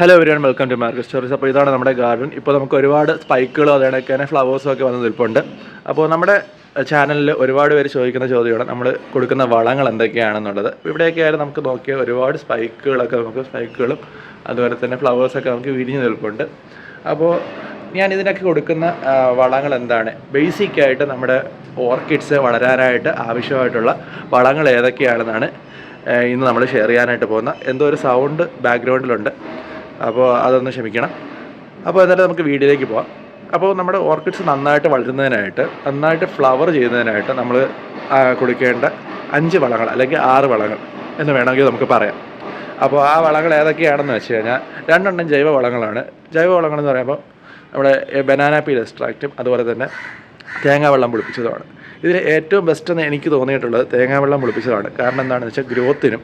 Hello everyone welcome to market stories അപ്പോൾ ഇതാണ് നമ്മുടെ ഗാർഡൻ ഇപ്പോൾ നമുക്ക് ഒരുപാട് സ്പൈക്കുകളും അതേണക്ക് ഫ്ലവേഴ്സും ഒക്കെ വന്ന് നിൽപ്പുണ്ട്. അപ്പോൾ നമ്മുടെ ചാനലിൽ ഒരുപാട് പേര് ചോദിക്കുന്ന ചോദ്യമാണ് നമ്മൾ കൊടുക്കുന്ന വളങ്ങൾ എന്തൊക്കെയാണെന്നുള്ളത്? ഇവിടെയൊക്കെ ആയാലും നമുക്ക് നോക്കിയാൽ ഒരുപാട് സ്പൈക്കുകളൊക്കെ നമുക്ക് സ്പൈക്കുകളും അതുപോലെ തന്നെ ഫ്ലവേഴ്സൊക്കെ നമുക്ക് വിരിഞ്ഞ് നിൽപ്പുണ്ട്. അപ്പോൾ ഞാൻ ഇതിനൊക്കെ കൊടുക്കുന്ന വളങ്ങൾ എന്താണ്? ബേസിക്കായിട്ട് നമ്മുടെ ഓർക്കിഡ്സ് വളരാനായിട്ട് ആവശ്യമായിട്ടുള്ള വളങ്ങൾ ഏതൊക്കെയാണെന്നാണ് ഇന്ന് നമ്മൾ ഷെയർ ചെയ്യാനായിട്ട് പോകുന്ന എന്തോ ഒരു സൗണ്ട് ബാക്ക്ഗ്രൗണ്ടിലുണ്ട് അപ്പോൾ അതൊന്ന് ക്ഷമിക്കണം. അപ്പോൾ എന്നാലും നമുക്ക് വീഡിയോയിലേക്ക് പോവാം. അപ്പോൾ നമ്മുടെ ഓർക്കിഡ്സ് നന്നായിട്ട് വളരുന്നതിനായിട്ട് നന്നായിട്ട് ഫ്ലവർ ചെയ്യുന്നതിനായിട്ട് നമ്മൾ കൊടുക്കേണ്ട അഞ്ച് വളങ്ങൾ അല്ലെങ്കിൽ ആറ് വളങ്ങൾ എന്ന് വേണമെങ്കിൽ നമുക്ക് പറയാം. അപ്പോൾ ആ വളങ്ങൾ ഏതൊക്കെയാണെന്ന് വെച്ച് കഴിഞ്ഞാൽ രണ്ടെണ്ണം ജൈവ വളങ്ങളാണ്. ജൈവ വളങ്ങൾ എന്ന് പറയുമ്പോൾ നമ്മുടെ ബനാന പീൽ എക്സ്ട്രാക്റ്റും അതുപോലെ തന്നെ തേങ്ങാ വെള്ളം പുളിപ്പിച്ചതുമാണ്. ഇതിൽ ഏറ്റവും ബെസ്റ്റ് എന്ന് എനിക്ക് തോന്നിയിട്ടുള്ളത് തേങ്ങാ വെള്ളം പുളിപ്പിച്ചതാണ്. കാരണം എന്താണെന്ന് വെച്ചാൽ ഗ്രോത്തിനും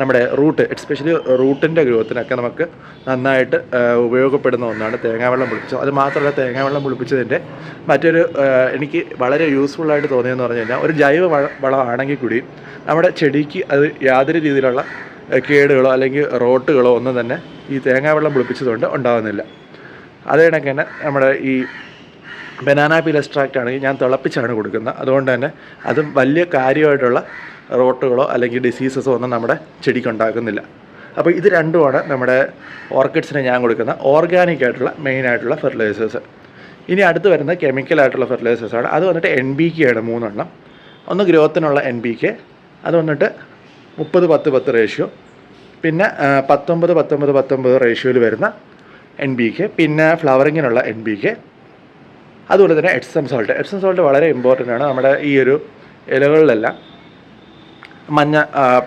നമ്മുടെ റൂട്ട് എസ്പെഷ്യലി റൂട്ടിന്റെ ഗ്രോത്തിനൊക്കെ നമുക്ക് നന്നായിട്ട് ഉപയോഗപ്പെടുന്ന ഒന്നാണ് തേങ്ങാവെള്ളം പുളിപ്പിച്ചത്. അത് മാത്രമല്ല തേങ്ങാവെള്ളം പുളിപ്പിച്ചതിന്റെ മറ്റൊരു എനിക്ക് വളരെ യൂസ്ഫുള്ളായിട്ട് തോന്നിയെന്ന് പറഞ്ഞു കഴിഞ്ഞാൽ ഒരു ജൈവ വള വളമാണെങ്കിൽ കൂടി നമ്മുടെ ചെടിക്ക് അത് യാതൊരു രീതിയിലുള്ള കേടുകളോ അല്ലെങ്കിൽ റോട്ടുകളോ ഒന്നും തന്നെ ഈ തേങ്ങാവെള്ളം പുളിപ്പിച്ചതുകൊണ്ട് ഉണ്ടാകുന്നില്ല അതേ കണക്ക് തന്നെ നമ്മുടെ ഈ ബനാന പീൽ എക്സ്ട്രാക്റ്റ് ആണെങ്കിൽ ഞാൻ തിളപ്പിച്ചാണ് കൊടുക്കുന്നത്. അതുകൊണ്ട് തന്നെ അതും വലിയ കാര്യമായിട്ടുള്ള റോട്ടുകളോ അല്ലെങ്കിൽ ഡിസീസസോ ഒന്നും നമ്മുടെ ചെടിക്ക് ഉണ്ടാക്കുന്നില്ല അപ്പോൾ ഇത് രണ്ടുമാണ് നമ്മുടെ ഓർക്കിഡ്സിന് ഞാൻ കൊടുക്കുന്ന ഓർഗാനിക് ആയിട്ടുള്ള മെയിൻ ആയിട്ടുള്ള ഫെർട്ടിലൈസേഴ്സ് ഇനി അടുത്ത് വരുന്ന കെമിക്കൽ ആയിട്ടുള്ള ഫെർട്ടിലൈസേഴ്സാണ് അത് വന്നിട്ട് എൻ ബി കെ ആണ് മൂന്നെണ്ണം. ഒന്ന് ഗ്രോത്തിനുള്ള എൻ ബി കെ അത് വന്നിട്ട് മുപ്പത് പത്ത് പത്ത് റേഷ്യോ പിന്നെ പത്തൊമ്പത് പത്തൊമ്പത് പത്തൊമ്പത് റേഷ്യോയിൽ വരുന്ന എൻ ബി കെ പിന്നെ ഫ്ലവറിങ്ങിനുള്ള എൻ ബി കെ അതുപോലെ തന്നെ എഡ്സം സോൾട്ട് എഡ്സം സോൾട്ട് വളരെ ഇമ്പോർട്ടന്റ് ആണ്. നമ്മുടെ ഈ ഒരു ഇലകളിലെല്ലാം മഞ്ഞ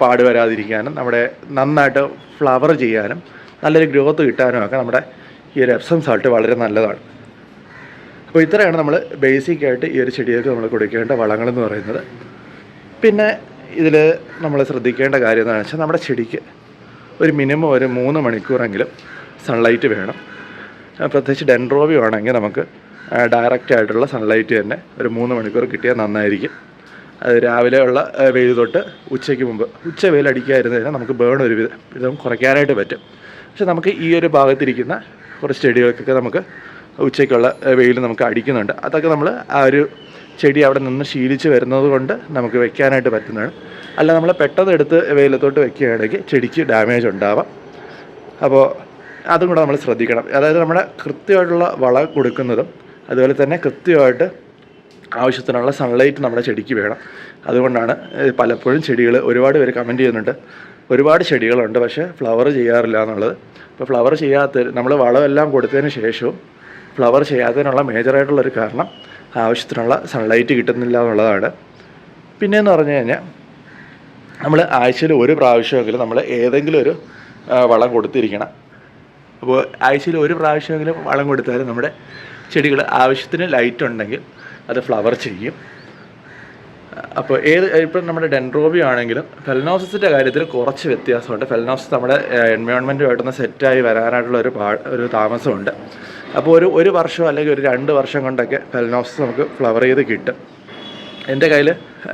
പാട് വരാതിരിക്കാനും നമ്മുടെ നന്നായിട്ട് ഫ്ലവർ ചെയ്യാനും നല്ലൊരു ഗ്രോത്ത് കിട്ടാനും ഒക്കെ നമ്മുടെ ഈ ഒരു എപ്സം സാൾട്ട് വളരെ നല്ലതാണ്. അപ്പോൾ ഇത്രയാണ് നമ്മൾ ബേസിക്കായിട്ട് ഈ ഒരു ചെടികൾക്ക് നമ്മൾ കൊടുക്കേണ്ട വളങ്ങളെന്ന് പറയുന്നത്. പിന്നെ ഇതിൽ നമ്മൾ ശ്രദ്ധിക്കേണ്ട കാര്യം എന്താണെന്ന് വെച്ചാൽ നമ്മുടെ ചെടിക്ക് ഒരു മിനിമം ഒരു മൂന്ന് മണിക്കൂറെങ്കിലും സൺലൈറ്റ് വേണം. പ്രത്യേകിച്ച് ഡെൻഡ്രോബിയോ ആണെങ്കിൽ നമുക്ക് ഡയറക്റ്റ് ആയിട്ടുള്ള സൺലൈറ്റ് തന്നെ ഒരു മൂന്ന് മണിക്കൂർ കിട്ടിയാൽ നന്നായിരിക്കും. അത് രാവിലെയുള്ള വെയിൽ തൊട്ട് ഉച്ചയ്ക്ക് മുമ്പ്. ഉച്ച വെയിൽ അടിക്കാതിരുന്ന് കഴിഞ്ഞാൽ നമുക്ക് ബേൺ ഒരു വിധം വിധം കുറയ്ക്കാനായിട്ട് പറ്റും. പക്ഷെ നമുക്ക് ഈ ഒരു ഭാഗത്തിരിക്കുന്ന കുറച്ച് ചെടികൾക്കൊക്കെ നമുക്ക് ഉച്ചയ്ക്കുള്ള വെയിൽ നമുക്ക് അടിക്കുന്നുണ്ട്. അതൊക്കെ നമ്മൾ ആ ഒരു ചെടി അവിടെ നിന്ന് ശീലിച്ച് വരുന്നത് കൊണ്ട് നമുക്ക് വെക്കാനായിട്ട് പറ്റുന്നതാണ്. അല്ല നമ്മൾ പെട്ടെന്ന് എടുത്ത് വെയിലത്തോട്ട് വെക്കുകയാണെങ്കിൽ ചെടിക്ക് ഡാമേജ് ഉണ്ടാവാം. അപ്പോൾ അതും കൂടെ നമ്മൾ ശ്രദ്ധിക്കണം. അതായത് നമ്മുടെ കൃത്യമായിട്ടുള്ള വളം കൊടുക്കുന്നതും അതുപോലെ തന്നെ കൃത്യമായിട്ട് ആവശ്യത്തിനുള്ള സൺലൈറ്റ് നമ്മുടെ ചെടിക്ക് വേണം. അതുകൊണ്ടാണ് പലപ്പോഴും ചെടികൾ ഒരുപാട് പേര് കമന്റ് ചെയ്യുന്നുണ്ട്. ഒരുപാട് ചെടികളുണ്ട് പക്ഷേ ഫ്ലവർ ചെയ്യാറില്ല എന്നുള്ളത്. ഇപ്പോൾ ഫ്ലവർ ചെയ്യാത്ത നമ്മൾ വളമെല്ലാം കൊടുത്തതിന് ശേഷവും ഫ്ലവർ ചെയ്യാത്തതിനുള്ള മേജറായിട്ടുള്ളൊരു കാരണം ആവശ്യത്തിനുള്ള സൺലൈറ്റ് കിട്ടുന്നില്ല എന്നുള്ളതാണ്. പിന്നെയെന്ന് പറഞ്ഞു കഴിഞ്ഞാൽ നമ്മൾ ആഴ്ചയിൽ ഒരു പ്രാവശ്യമെങ്കിലും നമ്മൾ ഏതെങ്കിലും ഒരു വളം കൊടുത്തിരിക്കണം. അപ്പോൾ ആഴ്ചയിൽ ഒരു പ്രാവശ്യമെങ്കിലും വളം കൊടുത്താൽ നമ്മുടെ ചെടികൾ ആവശ്യത്തിന് ലൈറ്റ് ഉണ്ടെങ്കിൽ അത് ഫ്ലവർ ചെയ്യും. അപ്പോൾ ഏത് ഇപ്പം നമ്മുടെ ഡെൻഡ്രോബി ആണെങ്കിലും ഫെലനോസിന്റെ കാര്യത്തിൽ കുറച്ച് വ്യത്യാസമുണ്ട്. ഫെലനോസിസ് നമ്മുടെ എൻവയോൺമെന്റുമായിട്ടൊന്ന് സെറ്റായി വരാനായിട്ടുള്ള ഒരു പാ ഒരു താമസമുണ്ട്. അപ്പോൾ ഒരു ഒരു വർഷം അല്ലെങ്കിൽ ഒരു രണ്ട് വർഷം കൊണ്ടൊക്കെ ഫെലനോസിസ് നമുക്ക് ഫ്ലവർ ചെയ്ത് കിട്ടും. എന്റെ കയ്യിൽ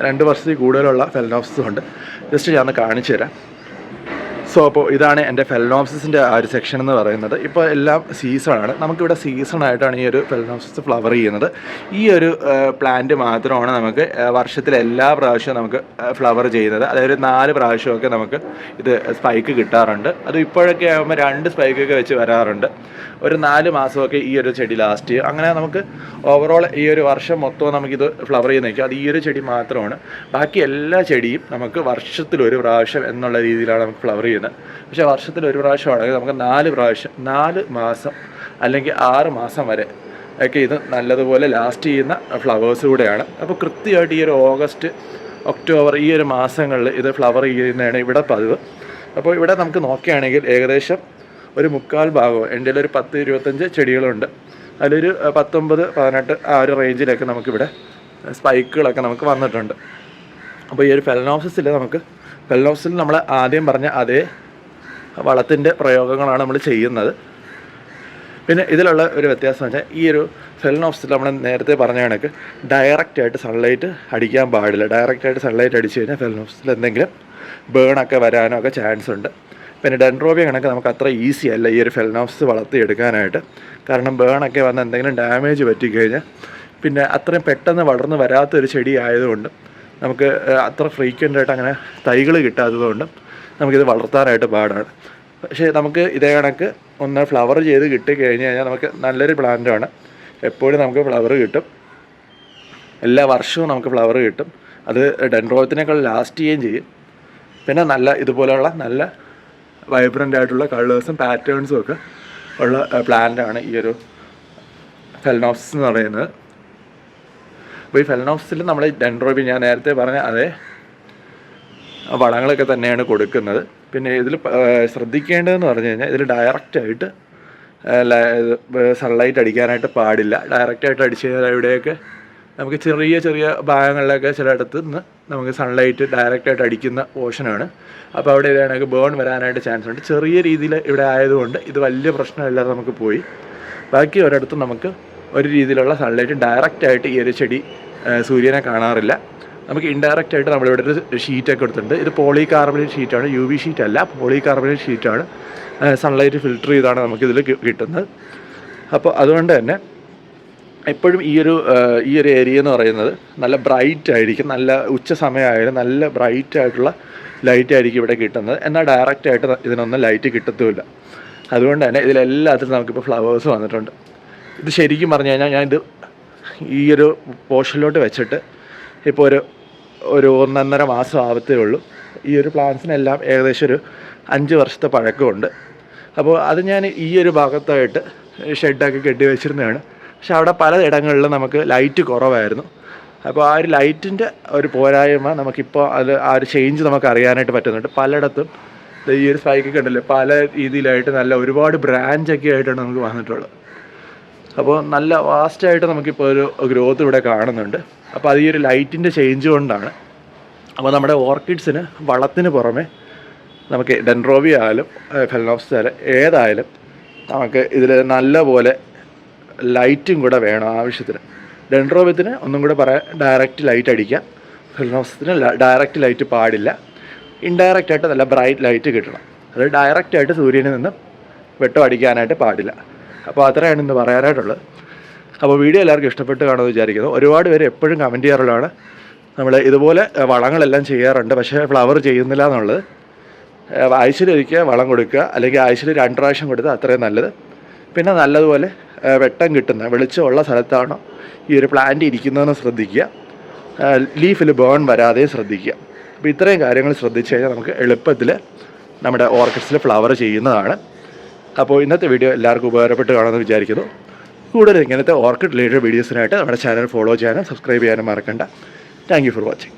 രണ്ട് വർഷത്തിൽ കൂടുതലുള്ള ഫെലനോപ്സിസ് ഉണ്ട്. ജസ്റ്റ് ഞാൻ കാണിച്ചു തരാം സോ അപ്പോൾ ഇതാണ് എന്റെ ഫെലനോപ്സിസിന്റെ ആ ഒരു സെക്ഷൻ എന്ന് പറയുന്നത്. ഇപ്പോൾ എല്ലാം സീസണാണ് നമുക്കിവിടെ സീസണായിട്ടാണ് ഈ ഒരു ഫെലനോപ്സിസ് ഫ്ലവർ ചെയ്യുന്നത്. ഈ ഒരു പ്ലാന്റ് മാത്രമാണ് നമുക്ക് വർഷത്തിൽ എല്ലാ പ്രാവശ്യവും നമുക്ക് ഫ്ലവർ ചെയ്യുന്നത്. അതായത് നാല് പ്രാവശ്യമൊക്കെ നമുക്ക് ഇത് സ്പൈക്ക് കിട്ടാറുണ്ട്. അത് ഇപ്പോഴൊക്കെ ആകുമ്പോൾ രണ്ട് സ്പൈക്കൊക്കെ വെച്ച് വരാറുണ്ട്. ഒരു നാല് മാസമൊക്കെ ഈ ഒരു ചെടി ലാസ്റ്റ് ചെയ്യും. അങ്ങനെ നമുക്ക് ഓവറോൾ ഈ ഒരു വർഷം മൊത്തവും നമുക്കിത് ഫ്ലവർ നിൽക്കും. അത് ഈ ഒരു ചെടി മാത്രമാണ്. ബാക്കി എല്ലാ ചെടിയും നമുക്ക് വർഷത്തിൽ ഒരു പ്രാവശ്യം എന്നുള്ള രീതിയിലാണ് നമുക്ക് ഫ്ലവർ ചെയ്യുന്നത്. പക്ഷേ വർഷത്തിൽ ഒരു പ്രാവശ്യമാണെങ്കിൽ നമുക്ക് നാല് പ്രാവശ്യം നാല് മാസം അല്ലെങ്കിൽ ആറ് മാസം വരെ ഒക്കെ ഇത് നല്ലതുപോലെ ലാസ്റ്റ് ചെയ്യുന്ന ഫ്ലവേഴ്സ് കൂടെയാണ്. അപ്പോൾ കൃത്യമായിട്ട് ഈ ഒരു ഓഗസ്റ്റ് ഒക്ടോബർ ഈ ഒരു മാസങ്ങളിൽ ഇത് ഫ്ലവർ ചെയ്യുന്നതാണ് ഇവിടെ പതിവ്. അപ്പോൾ ഇവിടെ നമുക്ക് നോക്കുകയാണെങ്കിൽ ഏകദേശം ഒരു മുക്കാൽ ഭാഗവും എന്റെ ഒരു പത്ത് ഇരുപത്തഞ്ച് ചെടികളുണ്ട്. അതിലൊരു പത്തൊമ്പത് പതിനെട്ട് ആ ഒരു റേഞ്ചിലൊക്കെ നമുക്കിവിടെ സ്പൈക്കുകളൊക്കെ നമുക്ക് വന്നിട്ടുണ്ട്. അപ്പോൾ ഈ ഒരു ഫെലനോസിൽ നമുക്ക് ഫെലനോസിൽ നമ്മൾ ആദ്യം പറഞ്ഞ അതേ വളത്തിന്റെ പ്രയോഗങ്ങളാണ് നമ്മൾ ചെയ്യുന്നത്. പിന്നെ ഇതിലുള്ള ഒരു വ്യത്യാസം വെച്ചാൽ ഈ ഒരു ഫെലനോപ്സിൽ നമ്മൾ നേരത്തെ പറഞ്ഞ കണക്ക് ഡയറക്റ്റ് ആയിട്ട് സൺലൈറ്റ് അടിക്കാൻ പാടില്ല. ഡയറക്റ്റായിട്ട് സൺലൈറ്റ് അടിച്ചു കഴിഞ്ഞാൽ ഫെലനോപ്സിൽ എന്തെങ്കിലും ബേണൊക്കെ വരാനോ ഒക്കെ ചാൻസ് ഉണ്ട്. പിന്നെ ഡെൻഡ്രോബിയ കണക്ക് നമുക്ക് അത്ര ഈസി അല്ല ഈ ഒരു ഫെലനോപ്സ് വളർത്തിയെടുക്കാനായിട്ട്. കാരണം ബേണൊക്കെ വന്ന് എന്തെങ്കിലും ഡാമേജ് പറ്റിക്കഴിഞ്ഞാൽ പിന്നെ അത്രയും പെട്ടെന്ന് വളർന്ന് വരാത്തൊരു ചെടി ആയതുകൊണ്ട് നമുക്ക് അത്ര ഫ്രീക്വന്റ് ആയിട്ട് അങ്ങനെ തൈകൾ കിട്ടാത്തതുകൊണ്ടും നമുക്കിത് വളർത്താനായിട്ട് പാടാണ്. പക്ഷേ നമുക്ക് ഇതേ കണക്ക് ഒന്ന് ഫ്ലവർ ചെയ്ത് കിട്ടി കഴിഞ്ഞ് കഴിഞ്ഞാൽ നമുക്ക് നല്ലൊരു പ്ലാന്റാണ് എപ്പോഴും നമുക്ക് ഫ്ലവർ കിട്ടും. എല്ലാ വർഷവും നമുക്ക് ഫ്ലവർ കിട്ടും. അത് ഡെൻഡ്രോത്തിനേക്കാൾ ലാസ്റ്റ് ചെയ്യുകയും ചെയ്യും. പിന്നെ നല്ല ഇതുപോലെയുള്ള നല്ല വൈബ്രന്റ് ആയിട്ടുള്ള കളേഴ്സും പാറ്റേൺസും ഒക്കെ ഉള്ള പ്ലാന്റാണ് ഈ ഒരു ഫെലനോപ്സ് എന്ന് പറയുന്നത്. അപ്പോൾ ഈ ഫെൽനോപ്സിൽ നമ്മൾ ഡെൻഡ്രോബി ഞാൻ നേരത്തെ പറഞ്ഞ അതേ വളങ്ങളൊക്കെ തന്നെയാണ് കൊടുക്കുന്നത്. പിന്നെ ഇതിൽ ശ്രദ്ധിക്കേണ്ടതെന്ന് പറഞ്ഞു കഴിഞ്ഞാൽ ഇതിൽ ഡയറക്റ്റായിട്ട് സൺലൈറ്റ് അടിക്കാനായിട്ട് പാടില്ല. ഡയറക്റ്റായിട്ട് അടിച്ചു കഴിഞ്ഞാൽ ഇവിടെയൊക്കെ നമുക്ക് ചെറിയ ചെറിയ ഭാഗങ്ങളിലൊക്കെ ചിലയിടത്ത് നിന്ന് നമുക്ക് സൺലൈറ്റ് ഡയറക്റ്റായിട്ട് അടിക്കുന്ന പോർഷനാണ് അപ്പോൾ അവിടെ ഇതാണെങ്കിൽ ബേൺ വരാനായിട്ട് ചാൻസ് ഉണ്ട്. ചെറിയ രീതിയിൽ ഇവിടെ ആയതുകൊണ്ട് ഇത് വലിയ പ്രശ്നമില്ലാതെ നമുക്ക് പോയി. ബാക്കി ഒരിടത്തും നമുക്ക് ഒരു രീതിയിലുള്ള സൺലൈറ്റ് ഡയറക്റ്റായിട്ട് ഈ ഒരു ചെടി സൂര്യനെ കാണാറില്ല. നമുക്ക് ഇൻഡയറക്റ്റ് ആയിട്ട് നമ്മളിവിടെ ഒരു ഷീറ്റൊക്കെ എടുത്തിട്ടുണ്ട്. ഇത് പോളി കാർബണേറ്റ് ഷീറ്റാണ് യു വി ഷീറ്റ് അല്ല പോളി കാർബണേറ്റ് ഷീറ്റാണ് സൺലൈറ്റ് ഫിൽറ്റർ ചെയ്താണ് നമുക്കിതിൽ കിട്ടുന്നത്. അപ്പോൾ അതുകൊണ്ട് തന്നെ എപ്പോഴും ഈ ഒരു ഈ ഒരു ഏരിയ എന്ന് പറയുന്നത് നല്ല ബ്രൈറ്റ് ആയിരിക്കും നല്ല ഉച്ച സമയമായാലും നല്ല ബ്രൈറ്റ് ആയിട്ടുള്ള ലൈറ്റ് ആയിരിക്കും ഇവിടെ കിട്ടുന്നത്. എന്നാൽ ഡയറക്റ്റ് ആയിട്ട് ഇതിനൊന്നും ലൈറ്റ് കിട്ടത്തുമില്ല. അതുകൊണ്ട് തന്നെ ഇതിലെല്ലാത്തിനും നമുക്കിപ്പോൾ ഫ്ലവേഴ്സ് വന്നിട്ടുണ്ട്. ഇത് ശരിക്കും പറഞ്ഞു കഴിഞ്ഞാൽ ഞാനിത് ഈ ഒരു പോർഷനിലോട്ട് വെച്ചിട്ട് ഇപ്പോൾ ഒരു ഒരു ഒന്നൊന്നര മാസം ആവത്തേ ഉള്ളൂ. ഈ ഒരു പ്ലാന്റ്സിനെല്ലാം ഏകദേശം ഒരു അഞ്ച് വർഷത്തെ പഴക്കമുണ്ട്. അപ്പോൾ അത് ഞാൻ ഈ ഒരു ഭാഗത്തായിട്ട് ഷെഡൊക്കെ കെട്ടി വെച്ചിരുന്നതാണ്. പക്ഷെ അവിടെ പല ഇടങ്ങളിലും നമുക്ക് ലൈറ്റ് കുറവായിരുന്നു. അപ്പോൾ ആ ഒരു ലൈറ്റിന്റെ ഒരു പോരായ്മ നമുക്കിപ്പോൾ അത് ആ ഒരു ചേഞ്ച് നമുക്ക് അറിയാനായിട്ട് പറ്റുന്നുണ്ട്. പലയിടത്തും ഈ ഒരു സ്പൈക്ക് ഉണ്ടല്ലോ പല രീതിയിലായിട്ട് നല്ല ഒരുപാട് ബ്രാഞ്ചൊക്കെ ആയിട്ടാണ് നമുക്ക് വന്നിട്ടുള്ളത്. അപ്പോൾ നല്ല വാസ്റ്റായിട്ട് നമുക്കിപ്പോൾ ഒരു ഗ്രോത്ത് ഇവിടെ കാണുന്നുണ്ട്. അപ്പോൾ അത് ഈ ഒരു ലൈറ്റിന്റെ ചേഞ്ച് കൊണ്ടാണ്. അപ്പോൾ നമ്മുടെ ഓർക്കിഡ്സിന് വളത്തിന് പുറമെ നമുക്ക് ഡെൻഡ്രോബി ആയാലും ഫെലനോപ്സ് ആയാലും ഏതായാലും നമുക്ക് ഇതിൽ നല്ല പോലെ ലൈറ്റും കൂടെ വേണം ആവശ്യത്തിന്. ഡെൻഡ്രോബിയത്തിന് ഒന്നും കൂടെ പറയാം ഡയറക്റ്റ് ലൈറ്റ് അടിക്കാം. ഫെലനോപ്സത്തിന് ഡയറക്റ്റ് ലൈറ്റ് പാടില്ല. ഇൻഡയറക്റ്റ് ആയിട്ട് നല്ല ബ്രൈറ്റ് ലൈറ്റ് കിട്ടണം. അത് ഡയറക്റ്റ് ആയിട്ട് സൂര്യനിൽ നിന്ന് വെട്ടം അടിക്കാനായിട്ട് പാടില്ല. അപ്പോൾ അത്രയാണ് ഇന്ന് പറയാനായിട്ടുള്ളത്. അപ്പോൾ വീഡിയോ എല്ലാവർക്കും ഇഷ്ടപ്പെട്ട് കാണുമെന്ന് വിചാരിക്കുന്നു. ഒരുപാട് പേര് എപ്പോഴും കമന്റ് ചെയ്യാറുള്ളതാണ്. നമ്മൾ ഇതുപോലെ വളങ്ങളെല്ലാം ചെയ്യാറുണ്ട്. പക്ഷേ ഫ്ലവർ ചെയ്യുന്നില്ല എന്നുള്ളത്. ഒരിക്കൽ വളം കൊടുക്കുക. അല്ലെങ്കിൽ ആഴ്ചയിൽ രണ്ട് പ്രാവശ്യം കൊടുത്താൽ അത്രയും നല്ലത്. പിന്നെ നല്ലതുപോലെ വെട്ടം കിട്ടുന്ന വെളിച്ചമുള്ള സ്ഥലത്താണോ ഈ ഒരു പ്ലാന്റ് ഇരിക്കുന്നതെന്ന് ശ്രദ്ധിക്കുക. ലീഫിൽ ബേൺ വരാതെ ശ്രദ്ധിക്കുക. അപ്പോൾ ഇത്രയും കാര്യങ്ങൾ ശ്രദ്ധിച്ചു കഴിഞ്ഞാൽ നമുക്ക് എളുപ്പത്തിൽ നമ്മുടെ ഓർക്കിഡ്സിൽ ഫ്ലവർ ചെയ്യുന്നതാണ്. അപ്പോൾ ഇന്നത്തെ വീഡിയോ എല്ലാവർക്കും ഉപകാരപ്പെട്ട് കാണുമെന്ന് വിചാരിക്കുന്നു. കൂടുതൽ ഇങ്ങനത്തെ ഓർക്കിഡ് റിലേറ്റഡ് വീഡിയോസിനായിട്ട് നമ്മുടെ ചാനൽ ഫോളോ ചെയ്യാനും സബ്സ്ക്രൈബ് ചെയ്യാനും മറക്കണ്ട. Thank for watching